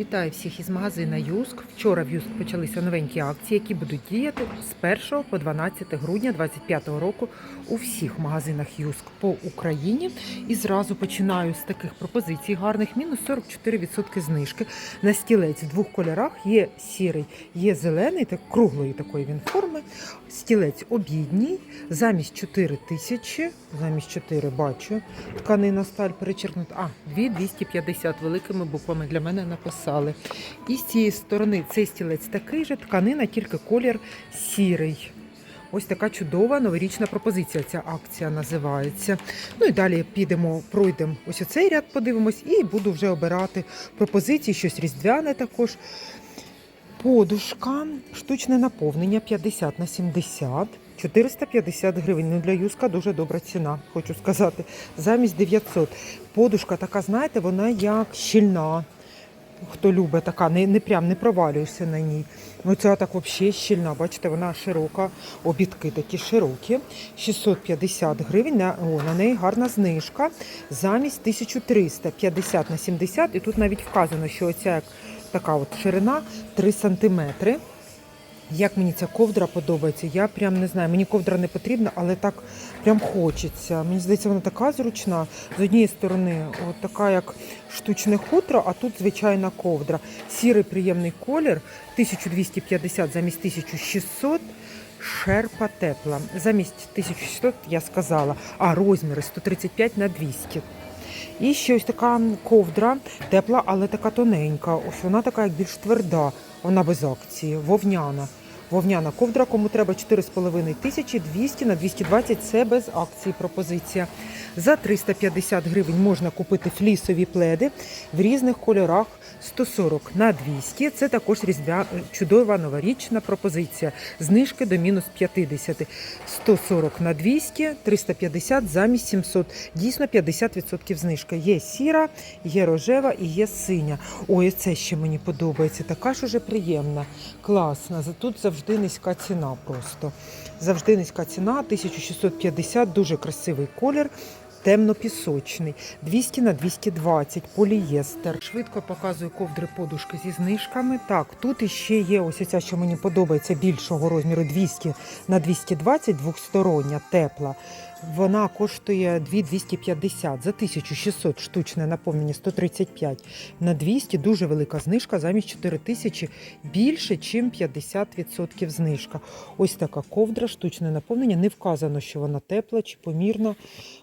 Вітаю всіх із магазина Юск. Вчора в Юск почалися новенькі акції, які будуть діяти з 1 по 12 грудня 2025 року у всіх магазинах Юск по Україні. І зразу починаю з таких пропозицій гарних. Мінус 44% знижки на стілець в двох кольорах. Є сірий, є зелений, так круглої такої він форми. Стілець обідній, замість 4 тисячі, замість 4 бачу, тканина сталь перечеркнута. А, 2250 великими буквами для мене написали. І з цієї сторони цей стілець такий же, тканина, тільки колір сірий. Ось така чудова новорічна пропозиція. Ця акція називається. Ну і далі підемо, пройдемо ось оцей ряд, подивимось, і буду вже обирати пропозиції, щось різдвяне також. Подушка, штучне наповнення 50 на 70, 450 гривень. Ну для юска дуже добра ціна, хочу сказати. Замість 900. Подушка така, знаєте, вона як щільна. Хто любить така, не, не прям не провалюєшся на ній. Ну ця так взагалі щільна. Бачите, вона широка, обідки такі широкі. 650 гривень. О, на неї гарна знижка. Замість 1350 на 70. І тут навіть вказано, що оця як така от ширина 3 сантиметри. Як мені ця ковдра подобається, я прям не знаю, мені ковдра не потрібна, але так прям хочеться. Мені здається, вона така зручна. З однієї сторони, от така як штучне хутро, а тут звичайна ковдра. Сірий приємний колір, 1250 замість 1600. Шерпа тепла. Замість 1600 я сказала, а розміри 135 на 200. І ще ось така ковдра тепла, але така тоненька. Ось вона така як більш тверда. Вона без акції, вовняна. Вовняна ковдра, кому треба 4,5 тисячі, 200 на 220 це без акції пропозиція. За 350 гривень можна купити флісові пледи в різних кольорах 140 на 200. Це також різдвя чудова новорічна пропозиція. Знижки до мінус 50. 140 на 200, 350 замість 700. Дійсно 50% знижка. Є сіра, є рожева і є синя. Ой, це ще мені подобається. Така ж уже приємна, класна. Тут завжди низька ціна просто. Завжди низька ціна, 1650, дуже красивий колір. Темно-пісочний, 200 на 220, полієстер. Швидко показую ковдри подушки зі знижками. Так, тут іще є ось ця, що мені подобається більшого розміру 200 на 220, двохстороння, тепла. Вона коштує 2250 за 1600 штучне наповнення 135 на 200. Дуже велика знижка, замість 4000 більше, ніж 50% знижка. Ось така ковдра, штучне наповнення. Не вказано, що вона тепла чи помірна.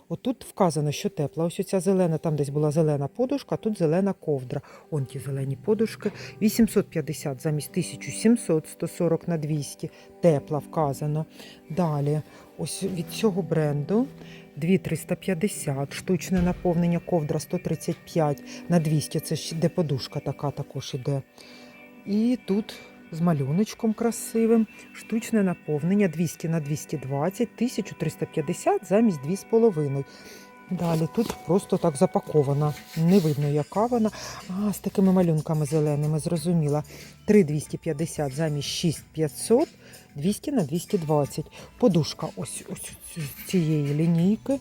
Отут вказано, що тепла. Ось ця зелена, там десь була зелена подушка, а тут зелена ковдра. Он ті зелені подушки. 850 замість 1700, 140 на 200. Тепла вказано. Далі, ось від цього бренду 2350, штучне наповнення ковдра 135 на 200. Це ж де подушка така також іде. І тут з малюночком красивим. Штучне наповнення 200 на 220, 1350 замість 2,5. Далі тут просто так запакована. Не видно, яка вона. А, з такими малюнками зеленими, зрозуміла. 3,250 замість 6,500, 200 на 220. Подушка ось, ось цієї лінійки.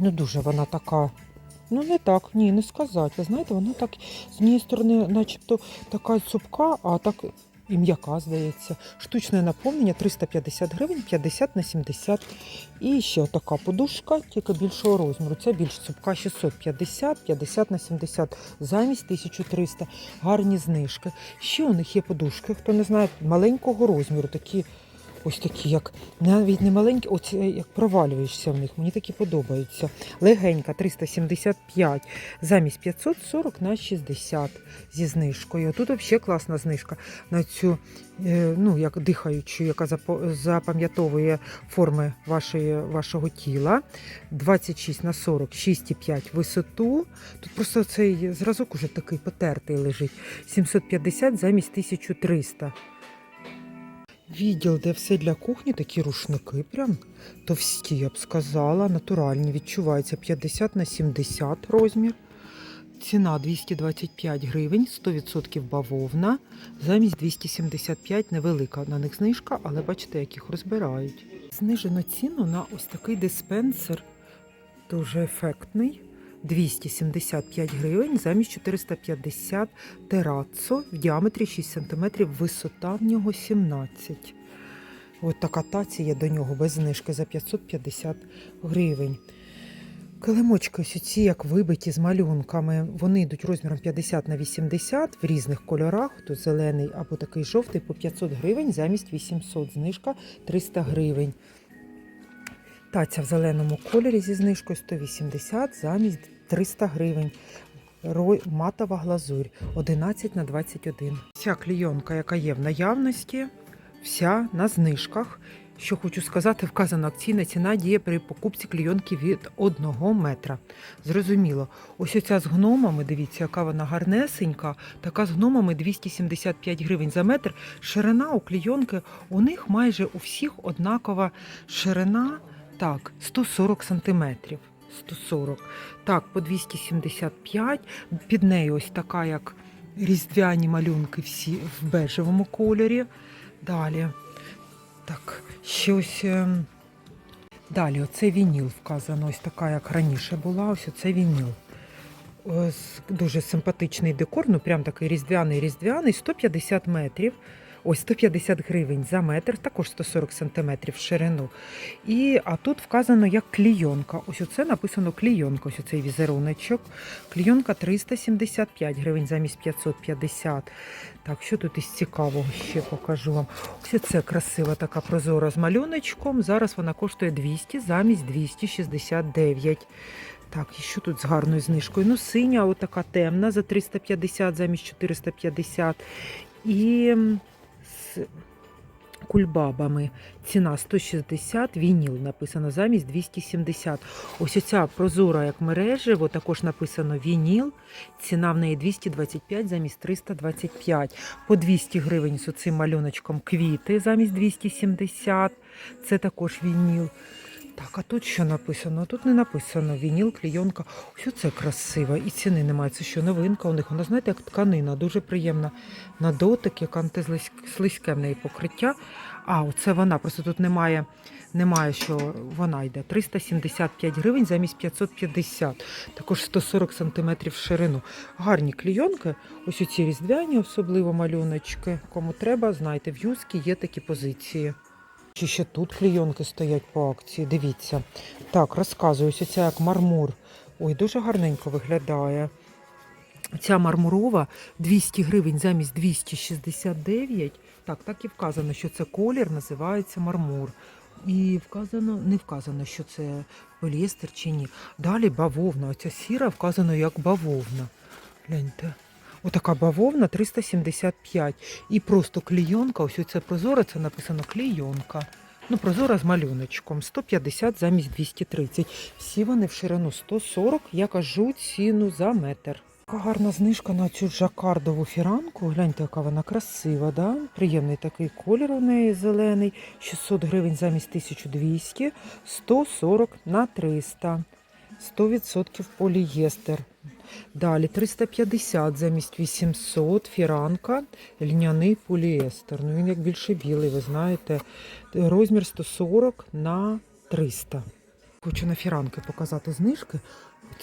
Ну, дуже вона така. Ну, не так, ні, не сказати. Ви знаєте, вона так з однієї сторони, начебто, така цупка, а так і м'яка, здається. Штучне наповнення 350 гривень, 50 на 70. І ще така подушка, тільки більшого розміру. Це більш цупка 650, 50 на 70, замість 1300. Гарні знижки. Ще у них є подушки, хто не знає, маленького розміру, такі. Ось такі, як навіть не маленькі, ось як провалюєшся в них. Мені такі подобаються. Легенька 375 замість 540 на 60 зі знижкою. Тут взагалі класна знижка на цю, е, ну як дихаючу, яка запам'ятовує форми вашої, вашого тіла. 26 на 40, 6,5 висоту. Тут просто цей зразок уже такий потертий лежить. 750 замість 1300. Відділ, де все для кухні, такі рушники прям товсті, я б сказала, натуральні. Відчувається 50 на 70 розмір. Ціна 225 гривень, 100% бавовна. Замість 275 невелика на них знижка, але бачите, як їх розбирають. Знижено ціну на ось такий диспенсер, дуже ефектний. 275 гривень замість 450 терацо в діаметрі 6 см, висота в нього 17 От така таці є до нього без знижки за 550 гривень. Килимочки ось ці, як вибиті з малюнками, вони йдуть розміром 50 на 80 в різних кольорах. Тут зелений або такий жовтий по 500 гривень замість 800. Знижка 300 гривень. Таця в зеленому кольорі зі знижкою 180 замість 300 гривень. Ро- Матова глазурь 11 на 21. Ця клійонка, яка є в наявності, вся на знижках. Що хочу сказати, вказана акційна ціна діє при покупці клійонки від 1 метра. Зрозуміло, ось оця з гномами, дивіться, яка вона гарнесенька, така з гномами 275 гривень за метр. Ширина у клійонки у них майже у всіх однакова ширина, так, 140 сантиметрів. 140. Так, по 275. Під нею ось така, як різдвяні малюнки всі в бежевому кольорі. Далі. Так, ще ем, Далі, оце вініл вказано, ось така, як раніше була, ось оце вініл. Ось дуже симпатичний декор, ну прям такий різдвяний різдвяний, 150 метрів. Ось 150 гривень за метр, також 140 сантиметрів в ширину. І, а тут вказано як клійонка. Ось оце написано клійонка, ось оцей візеруночок. Клійонка 375 гривень замість 550. Так, що тут із цікавого ще покажу вам. Ось це красива така прозора з малюночком. Зараз вона коштує 200 замість 269. Так, і що тут з гарною знижкою? Ну, синя, отака темна за 350 замість 450. І з кульбабами. Ціна 160, вініл написано замість 270. Ось оця прозора як мережево, також написано вініл. Ціна в неї 225 замість 325. По 200 гривень з оцим малюночком квіти замість 270. Це також вініл. Так, а тут що написано? Тут не написано вініл, клійонка. Ось це красиво. І ціни немає. Це що новинка у них. Вона, знаєте, як тканина, дуже приємна на дотик, як антислизьке в неї покриття. А, оце вона. Просто тут немає, немає, що вона йде. 375 гривень замість 550. Також 140 сантиметрів ширину. Гарні клійонки. Ось оці різдвяні, особливо малюночки. Кому треба, знайте, в юскі є такі позиції. Чи ще тут клійонки стоять по акції? Дивіться. Так, розказую, ось ця як мармур. Ой, дуже гарненько виглядає. Ця мармурова 200 гривень замість 269. Так, так і вказано, що це колір називається мармур. І вказано, не вказано, що це поліестер чи ні. Далі бавовна. Оця сіра вказано як бавовна. Гляньте. Отака бавовна 375. І просто клійонка, ось оце прозора, це написано клійонка. Ну, прозора з малюночком 150 замість 230. Всі вони в ширину 140, я кажу ціну за метр. Така гарна знижка на цю жакардову фіранку. Гляньте, яка вона красива, да? Приємний такий колір у неї зелений. 600 гривень замість 1200, 140 на 300. 100% полієстер. Далі 350 замість 800, фіранка, льняний поліестер. Ну він як більше білий, ви знаєте. Розмір 140 на 300. Хочу на фіранки показати знижки.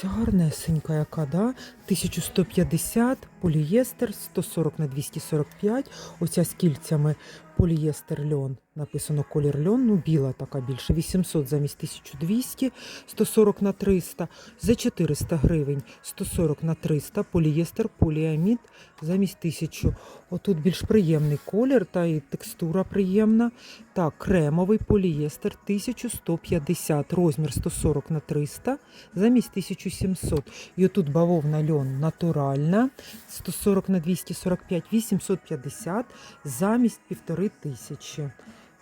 Ця гарнесенька яка, да? 1150, полієстер, 140 на 245. Оця з кільцями полієстер льон. Написано колір льон, ну біла така більше. 800 замість 1200, 140 на 300. За 400 гривень 140 на 300, полієстер, поліамід замість 1000. Отут більш приємний колір та і текстура приємна. Так, кремовий полієстер 1150, розмір 140 на 300, замість 1700. І отут бавовна льон натуральна, 140 на 245, 850, замість 1500.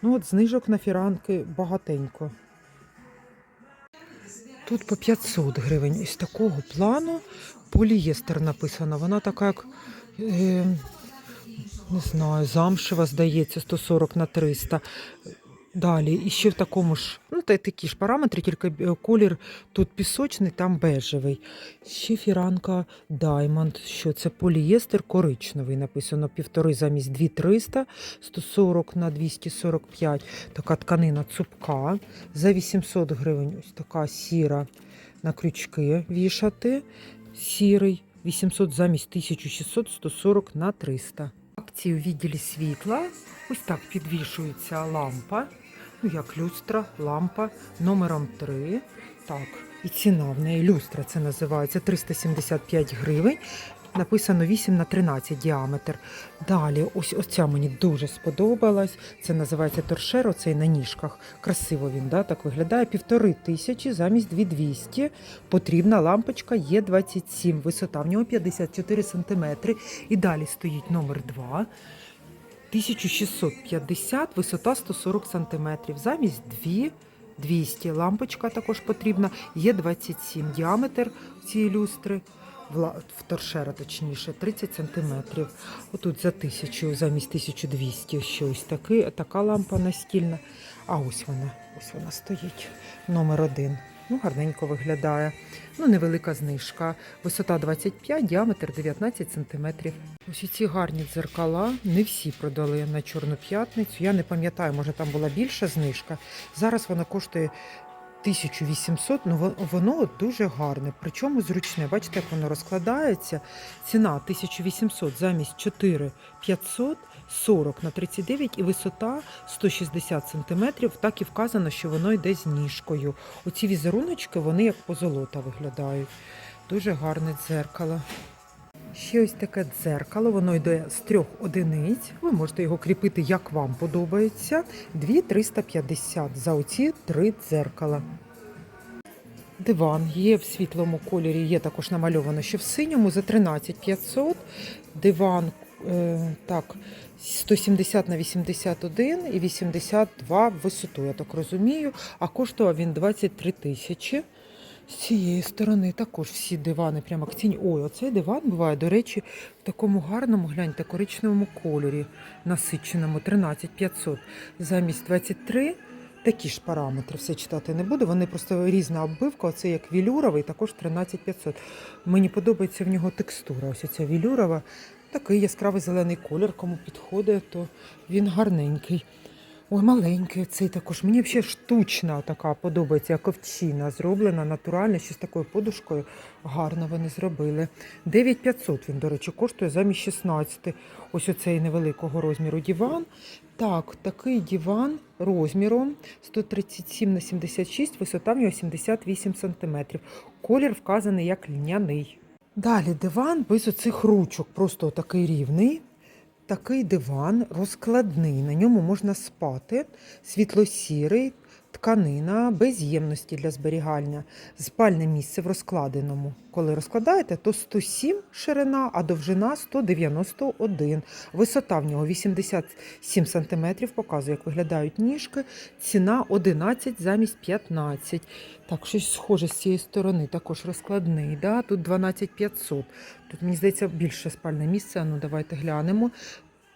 Ну от знижок на фіранки багатенько. Тут по 500 гривень із такого плану полієстер написано. Вона така, як е, не знаю, замшева, здається, 140 на 300. Далі, і ще в такому ж, ну та такі ж параметри, тільки е, колір тут пісочний, там бежевий. Ще фіранка Diamond, що це полієстер коричневий, написано півтори замість 2300, 140 на 245. Така тканина цупка за 800 гривень. Ось така сіра на крючки вішати. Сірий 800 замість 1600, 140 на 300. Акції у відділі світла. Ось так підвішується лампа. Ну, як люстра, лампа номером 3. Так, і ціна в неї люстра це називається 375 гривень. Написано 8 на 13 діаметр. Далі, ось оця мені дуже сподобалась. Це називається торшер, оцей на ніжках. Красиво він да, так виглядає. Півтори тисячі замість 2200. Потрібна лампочка є 27. Висота в нього 54 см. І далі стоїть номер 2. 1650, висота 140 см. Замість 2 200. Лампочка також потрібна. Є 27 діаметр цієї люстри. В торшера, точніше, 30 см. Отут за 1000, замість 1200 ще ось така лампа настільна. А ось вона, ось вона стоїть. Номер один. Ну, гарненько виглядає. Ну, невелика знижка. Висота 25, діаметр 19 см. Ось ці гарні дзеркала. Не всі продали на Чорну п'ятницю. Я не пам'ятаю, може там була більша знижка. Зараз вона коштує 1800, ну воно дуже гарне, причому зручне. Бачите, як воно розкладається. Ціна 1800 замість 4500, 40 на 39 і висота 160 см. Так і вказано, що воно йде з ніжкою. Оці візеруночки, вони як позолота виглядають. Дуже гарне дзеркало. Ще ось таке дзеркало, воно йде з трьох одиниць. Ви можете його кріпити, як вам подобається. 2350 за оці три дзеркала. Диван є в світлому кольорі, є також намальовано, що в синьому за 13500. Диван так, 170 на 81 і 82 в висоту, я так розумію. А коштував він 23 тисячі. З цієї сторони також всі дивани прямо акційні. Ой, оцей диван буває, до речі, в такому гарному, гляньте, коричневому кольорі, насиченому 13500 замість 23. Такі ж параметри, все читати не буду. Вони просто різна оббивка. Оце як вілюровий, також 13500. Мені подобається в нього текстура. Ось ця вілюрова. Такий яскравий зелений колір, кому підходить, то він гарненький. Ой, маленький цей також. Мені взагалі штучна така подобається, як овчина, зроблена натурально, ще з такою подушкою. Гарно вони зробили. 9500 він, до речі, коштує замість 16. Ось оцей невеликого розміру диван. Так, такий диван розміром 137 на 76, висота в нього 78 см. Колір вказаний як льняний. Далі диван без оцих ручок, просто такий рівний. Такий диван розкладний, на ньому можна спати, світло-сірий, тканина, без ємності для зберігання, спальне місце в розкладеному. Коли розкладаєте, то 107 ширина, а довжина 191. Висота в нього 87 см, показує, як виглядають ніжки. Ціна 11 замість 15. Так, щось схоже з цієї сторони, також розкладний. Да? Тут 12500. Тут, мені здається, більше спальне місце. Ну, давайте глянемо.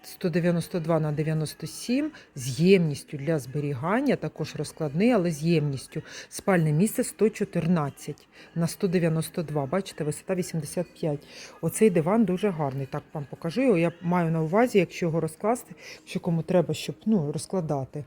192 на 97 з ємністю для зберігання, також розкладний, але з ємністю. Спальне місце 114 на 192. Бачите, висота 85. Оцей диван дуже гарний. Так вам покажу. Я маю на увазі, якщо його розкласти, що кому треба, щоб ну, розкладати.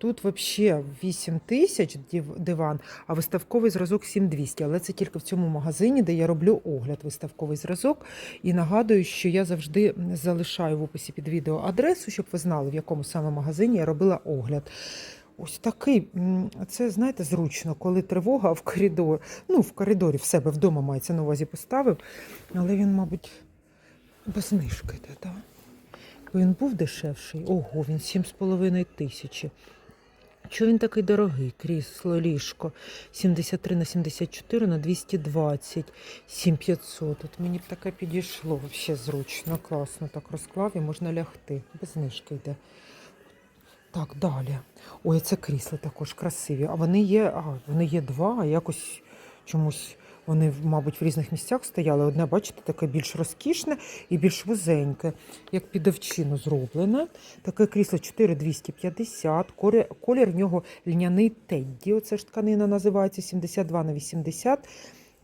Тут взагалі 8 тисяч диван, а виставковий зразок 7200. Але це тільки в цьому магазині, де я роблю огляд виставковий зразок. І нагадую, що я завжди залишаю в описі під відео адресу, щоб ви знали, в якому саме магазині я робила огляд. Ось такий, це знаєте, зручно, коли тривога в коридор, ну в коридорі в себе вдома мається на увазі поставив, але він, мабуть, без знижки йде, так? Він був дешевший. Ого, він 7,5 тисячі. Чого він такий дорогий? Крісло, ліжко 73 на 74 на 220, 7500. От мені б таке підійшло. Взагалі зручно, класно. Так розклав і можна лягти. Без знижки йде. Так, далі. Ой, це крісла також красиві. А вони є, а, вони є два, а якось чомусь вони, мабуть, в різних місцях стояли. Одне, бачите, таке більш розкішне і більш вузеньке, як під овчину зроблене. Таке крісло 4250, колір, в нього льняний тедді. Оце ж тканина називається 72 на 80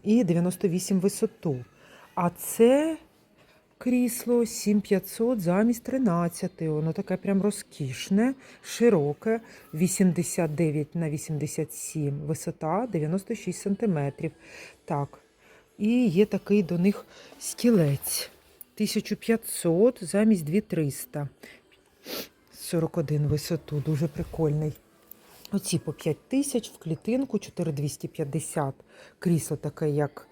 і 98 висоту. А це крісло 7500 замість 13. Воно таке прям розкішне, широке, 89 на 87, висота 96 сантиметрів. Так. І є такий до них стілець. 1500 замість 2300. 41 висоту, дуже прикольний. Оці по 5 тисяч в клітинку, 4250. Крісло таке, як,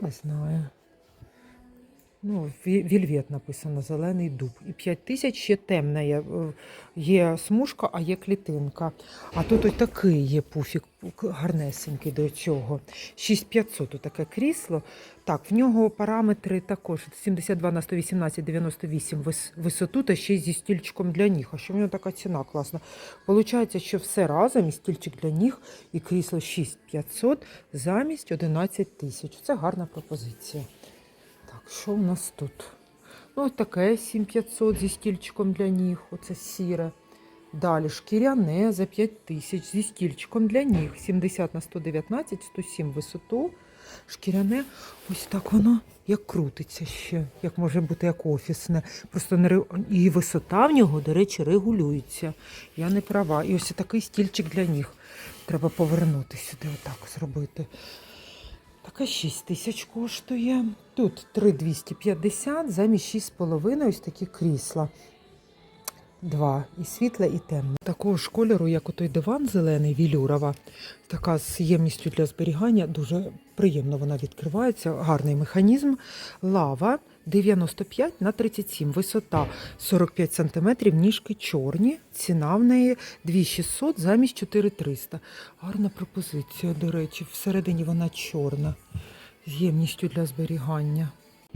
не знаю. Ну, ві- вільвет написано, зелений дуб. І 5 тисяч ще темна є. е, Є смужка, а є клітинка. А тут ось такий є пуфік гарнесенький до цього. 6500 таке крісло. Так, в нього параметри також 72 на 118, 98 вис- висоту та ще зі стільчиком для ніг. А що в нього така ціна класна? Получається, що все разом і стільчик для ніг, і крісло 6500 замість 11 тисяч. Це гарна пропозиція. Що в нас тут? Ну, таке 7500 зі стільчиком для ніг, оце сіре. Далі шкіряне за 5 тисяч зі стільчиком для ніг. 70 на 119, 107 висоту. Шкіряне, ось так воно як крутиться ще, як може бути як офісне. Просто не і висота в нього, до речі, регулюється. Я не права. І ось такий стільчик для ніг. Треба повернути сюди, отак зробити. Така 6 тисяч коштує. Тут 3,250 замість 6,5 ось такі крісла. Два. І світле, і темне. Такого ж кольору, як отой диван зелений, вілюрова. Така з ємністю для зберігання. Дуже приємно вона відкривається. Гарний механізм. Лава 95 на 37. Висота 45 см, ніжки чорні. Ціна в неї 2600 замість 4300. Гарна пропозиція, до речі. Всередині вона чорна. З ємністю для зберігання.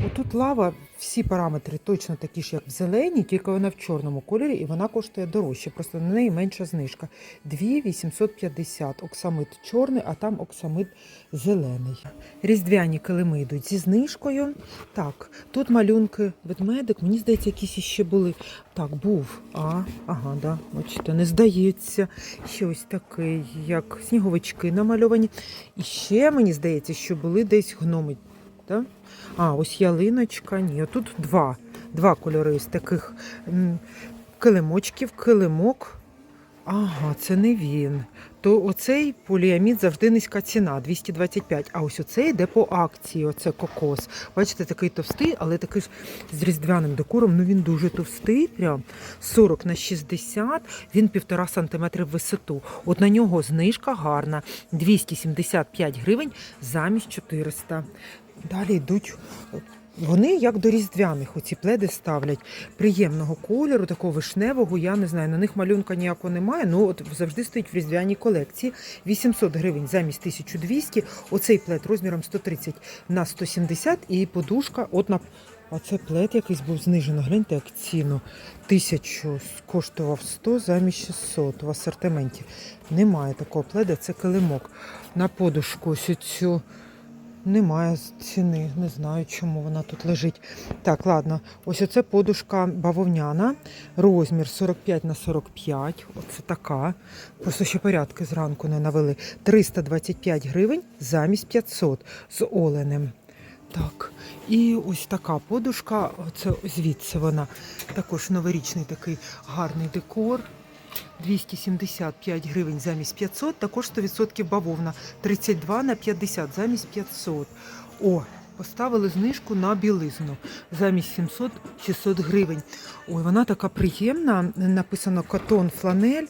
Отут лава, всі параметри точно такі ж, як в зеленій, тільки вона в чорному кольорі і вона коштує дорожче. Просто на неї менша знижка. 2850. Оксамит чорний, а там оксамит зелений. Різдвяні килими йдуть зі знижкою. Так, тут малюнки ведмедик, мені здається, якісь іще були. Так, був. А, ага, да, бачите, не здається. Ще ось такий, як сніговички намальовані. І ще мені здається, що були десь гноми. Да? А, ось ялиночка. Ні, тут два. Два кольори з таких килимочків, килимок. Ага, це не він. То оцей поліамід завжди низька ціна 225. А ось оцей йде по акції. Оце кокос. Бачите, такий товстий, але такий ж з різдвяним декором. Ну він дуже товстий, прям 40 на 60, він півтора сантиметри в висоту. От на нього знижка гарна 275 гривень замість 400. Далі йдуть. Вони як до різдвяних оці пледи ставлять приємного кольору, такого вишневого. Я не знаю, на них малюнка ніякого немає. Ну от завжди стоїть в різдвяній колекції. 800 гривень замість 1200. Оцей плед розміром 130 на 170 і подушка. От на а це плед якийсь був знижено. Гляньте, як ціну. Тисячу коштував 100 замість 600 в асортименті. Немає такого пледа, це килимок. На подушку ось цю немає ціни, не знаю, чому вона тут лежить. Так, ладно, ось оце подушка бавовняна, розмір 45 на 45. Оце така. Просто ще порядки зранку не навели. 325 гривень замість 500 з оленем. Так, і ось така подушка, оце звідси вона. Також новорічний такий гарний декор. 275 гривень замість 500, також 100% бавовна. 32 на 50 замість 500. О, поставили знижку на білизну замість 700 600 гривень. Ой, вона така приємна. Написано катон фланель.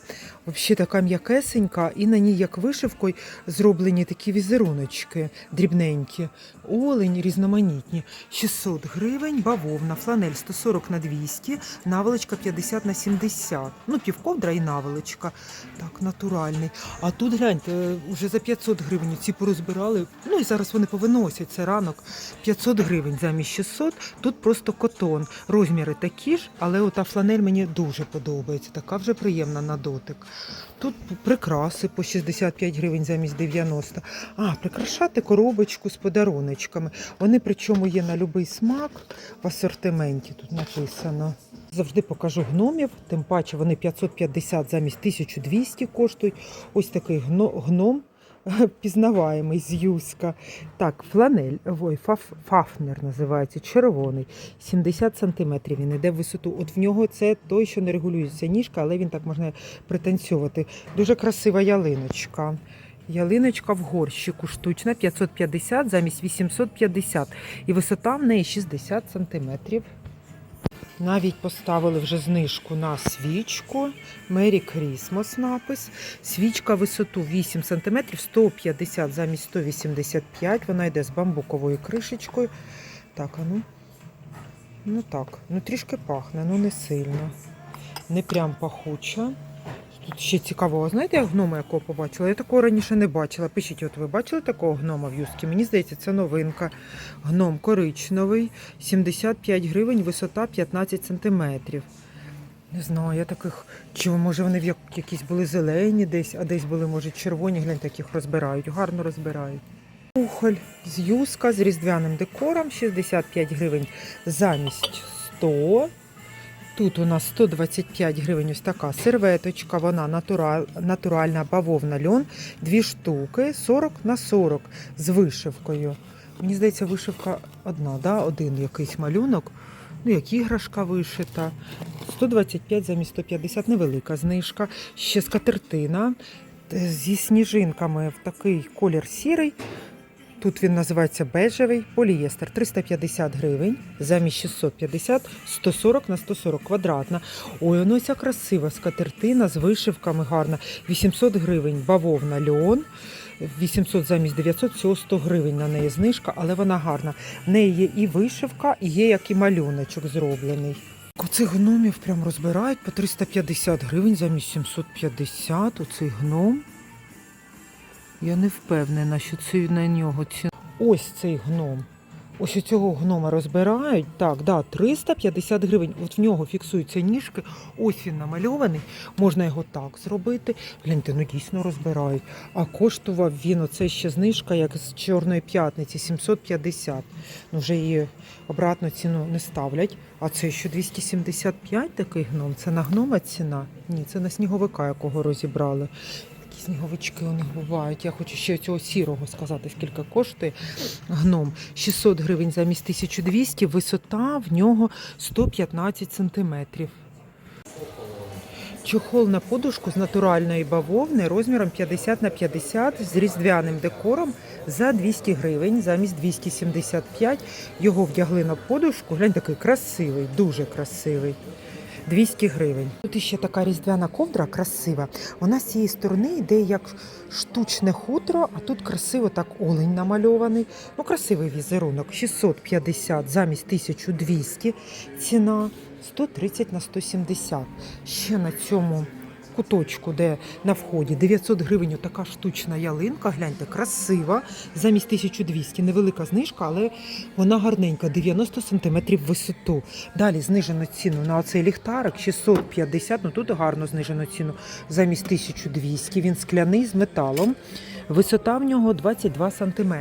Взагалі така м'якесенька, і на ній, як вишивкою, зроблені такі візеруночки дрібненькі. Олень різноманітні. 600 гривень, бавовна, фланель 140 на 200, наволочка 50 на 70. Ну, півковдра і наволочка. Так, натуральний. А тут гляньте, вже за 500 гривень ці порозбирали. Ну і зараз вони повиносять це ранок. 500 гривень замість 600. Тут просто котон. Розміри такі ж, але ота фланель мені дуже подобається. Така вже приємна на дотик. Тут прикраси по 65 гривень замість 90. А, прикрашати коробочку з подаруночками. Вони причому є на будь-який смак в асортименті. Тут написано. Завжди покажу гномів, тим паче вони 550 замість 1200 коштують. Ось такий гном пізнаваємий з Юска. Так, фланель, ой, фаф, фафнер називається, червоний. 70 см він іде в висоту. От в нього це той, що не регулюється ніжка, але він так можна пританцьовувати. Дуже красива ялиночка. Ялиночка в горщику штучна 550 замість 850. І висота в неї 60 сантиметрів. Навіть поставили вже знижку на свічку. Мері Крісмос напис. Свічка висоту 8 см, 150 замість 185. Вона йде з бамбуковою кришечкою. Так, а ну. Ну так, ну трішки пахне, ну не сильно. Не прям пахуча. Тут ще цікаво, а знаєте, я гнома якого побачила? Я такого раніше не бачила. Пишіть, от ви бачили такого гнома в юскі? Мені здається, це новинка. Гном коричневий, 75 гривень, висота 15 сантиметрів. Не знаю, я таких. Чи може вони в як- якісь були зелені десь, а десь були, може, червоні, гляньте, яких розбирають, гарно розбирають. Кухоль з юска з різдвяним декором 65 гривень замість 100. Тут у нас 125 гривень ось така серветочка, вона натураль, натуральна бавовна льон, дві штуки, 40 на 40 з вишивкою. Мені здається, вишивка одна, да? один якийсь малюнок. Ну, як іграшка вишита. 125 замість 150, невелика знижка. Ще скатертина е, зі сніжинками в такий колір сірий. Тут він називається бежевий полієстер 350 гривень, замість 650, 140 на 140 квадратна. Ой, воно ця красива скатертина з вишивками гарна. 800 гривень бавовна льон. 800 замість 900, всього 100 гривень на неї знижка, але вона гарна. В неї є і вишивка, і є як і малюночок зроблений. Оцих гномів прям розбирають по 350 гривень замість 750. Оцей гном. Я не впевнена, що це на нього ціна. Ось цей гном. Ось у цього гнома розбирають. Так, да, 350 гривень. От в нього фіксуються ніжки. Ось він намальований. Можна його так зробити. Гляньте, ну дійсно розбирають. А коштував він, оце ще знижка, як з Чорної п'ятниці, 750. Ну вже її обратно ціну не ставлять. А це що 275 такий гном? Це на гнома ціна? Ні, це на сніговика, якого розібрали. Такі сніговички у них бувають. Я хочу ще цього сірого сказати, скільки коштує гном. 600 гривень замість 1200, висота в нього 115 сантиметрів. Чохол на подушку з натуральної бавовни розміром 50 на 50 з різдвяним декором за 200 гривень замість 275. Його вдягли на подушку. Глянь, такий красивий, дуже красивий. 200 гривень. Тут ще така різдвяна ковдра красива. Вона з цієї сторони йде як штучне хутро, а тут красиво так олень намальований. Ну, красивий візерунок. 650 замість 1200 ціна. 130 на 170. Ще на цьому куточку, де на вході 900 гривень така штучна ялинка. Гляньте, красива. Замість 1200. Невелика знижка, але вона гарненька, 90 см висоту. Далі знижено ціну на оцей ліхтарик 650. Ну тут гарно знижено ціну замість 1200. Він скляний з металом. Висота в нього 22 см.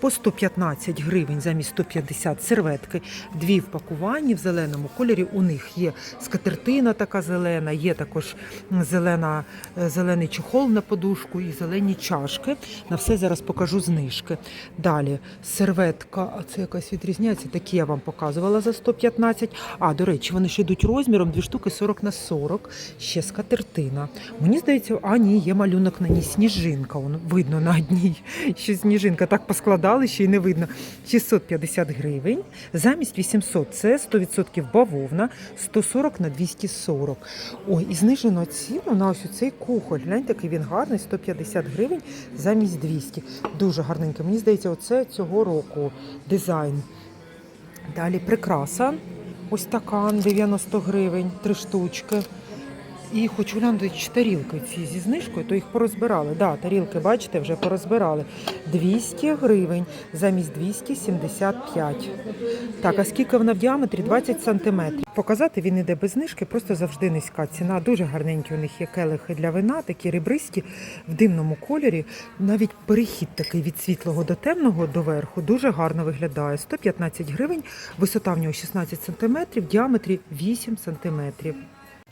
По 115 гривень замість 150 серветки. Дві в пакуванні в зеленому кольорі. У них є скатертина така зелена, є також зелена, е, зелений чохол на подушку і зелені чашки. На все зараз покажу знижки. Далі серветка, а це якась відрізняється. Такі я вам показувала за 115. А, до речі, вони ще йдуть розміром, дві штуки 40 на 40. Ще скатертина. Мені здається, а ні, є малюнок на ній сніжинка. Видно на одній, що сніжинка так поскладали, ще й не видно. 650 гривень. Замість 800 це 100% бавовна, 140 на 240. Ой, і знижено ціну на ось цей кухоль. Гляньте, який він гарний, 150 гривень замість 200. Дуже гарненький. Мені здається, оце цього року дизайн. Далі прикраса. Ось стакан 90 гривень, три штучки. І хочу глянути чи тарілки ці зі знижкою, то їх порозбирали. Да, тарілки, бачите, вже порозбирали. 200 гривень замість 275. Так, а скільки вона в діаметрі? 20 сантиметрів. Показати він іде без знижки, просто завжди низька ціна. Дуже гарненькі у них є келихи для вина, такі ребристі в димному кольорі. Навіть перехід такий від світлого до темного до верху дуже гарно виглядає. 115 гривень, висота в нього 16 сантиметрів, діаметрі 8 сантиметрів.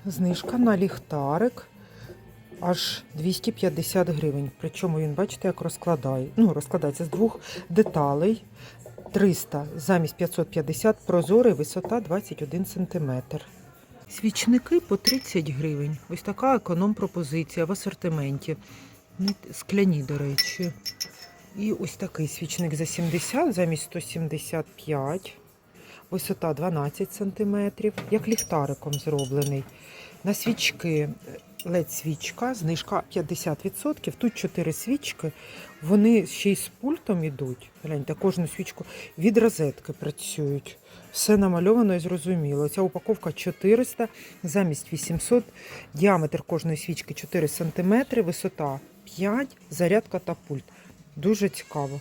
Знижка на ліхтарик. аж 250 гривень. Причому він, бачите, як розкладає. Ну, розкладається з двох деталей. 300 замість 550, прозорий, висота 21 см. Свічники по 30 гривень. Ось така економ-пропозиція в асортименті. Скляні, до речі. І ось такий свічник за 70 замість 175. Висота 12 см, як ліхтариком зроблений. На свічки led свічка, знижка 50%. Тут 4 свічки. Вони ще й з пультом ідуть. Гляньте, кожну свічку від розетки працюють. Все намальовано і зрозуміло. Ця упаковка 400 замість 800. Діаметр кожної свічки 4 см, висота 5, зарядка та пульт. Дуже цікаво.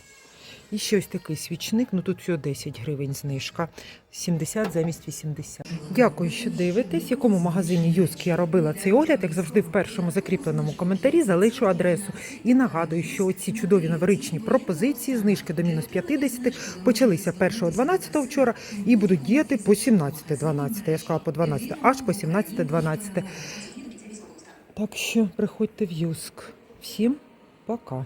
І ще ось такий свічник, ну тут всього 10 гривень знижка, 70 замість 80. Дякую, що дивитесь. В якому магазині Юск я робила цей огляд, як завжди, в першому закріпленому коментарі залишу адресу. І нагадую, що ці чудові новорічні пропозиції, знижки до мінус 50, почалися 1.12 вчора і будуть діяти по 17.12. Я сказала по 12, аж по 17.12. Так що приходьте в Юск. Всім пока.